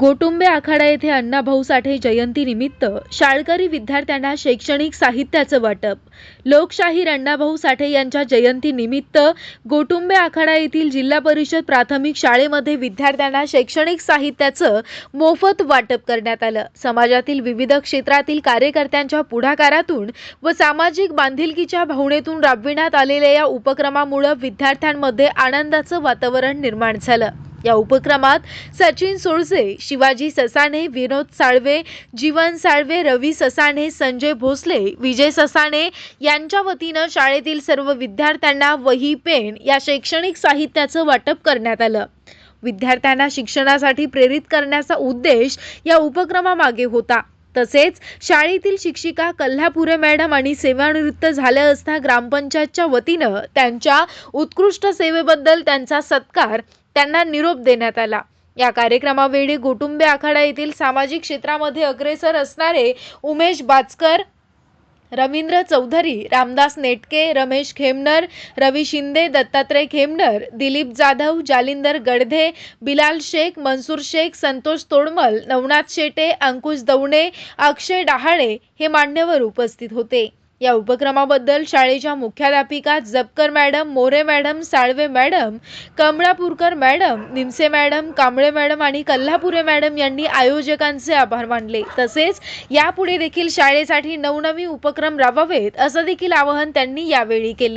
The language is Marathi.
गोटुंबे आखाडा येथे अण्णाभाऊ साठे जयंतीनिमित्त शाळकरी विद्यार्थ्यांना शैक्षणिक साहित्याचं वाटप. लोकशाहीर अण्णाभाऊ साठे यांच्या जयंतीनिमित्त गोटुंबे आखाडा येथील जिल्हा परिषद प्राथमिक शाळेमध्ये विद्यार्थ्यांना शैक्षणिक साहित्याचं मोफत वाटप करण्यात आलं. समाजातील विविध क्षेत्रातील कार्यकर्त्यांच्या पुढाकारातून व सामाजिक बांधिलकीच्या भावनेतून राबविण्यात आलेल्या या उपक्रमामुळं विद्यार्थ्यांमध्ये आनंदाचं वातावरण निर्माण झालं. या उपक्रमात सचिन सोळसे शिवाजी ससाणे विनोद साळवे जीवन साळवे रवी ससाणे संजय भोसले विजय ससाणे यांच्या वतीनं शाळेतील सर्व विद्यार्थ्यांना वही पेन या शैक्षणिक साहित्याचं वाटप करण्यात आलं. विद्यार्थ्यांना शिक्षणासाठी प्रेरित करण्याचा उद्देश या उपक्रमामागे होता. तसेच शाळेतील शिक्षिका कल्हापुरे मॅडम आणि सेवानिवृत्त झाल्या असता ग्रामपंचायतच्या वतीनं त्यांच्या उत्कृष्ट सेवेबद्दल त्यांचा सत्कार त्यांना निरोप देण्यात आला. या कार्यक्रमावेळी गोटुंबे आखाडा येथील सामाजिक क्षेत्रामध्ये अग्रेसर असणारे उमेश बाचकर रवींद्र चौधरी रामदास नेटके रमेश खेमनर रवी शिंदे दत्तात्रय खेमनर दिलीप जाधव जालिंदर गडधे बिलाल शेख मनसूर शेख संतोष तोडमल नवनाथ शेटे अंकुश दवणे अक्षय डहाळे हे मान्यवर उपस्थित होते. या उपक्रमाबद्दल शाळेच्या मुख्याध्यापिका Japkar madam More madam Salve madam Kamlapurkar madam Nimse madam Kamble madam आणि कल्हापुरे मॅडम यांनी आयोजकांचे आभार मानले. तसेच यापुढे देखील शाळेसाठी नवनवीन उपक्रम राबवावेत असं देखील आवाहन त्यांनी यावेळी केले.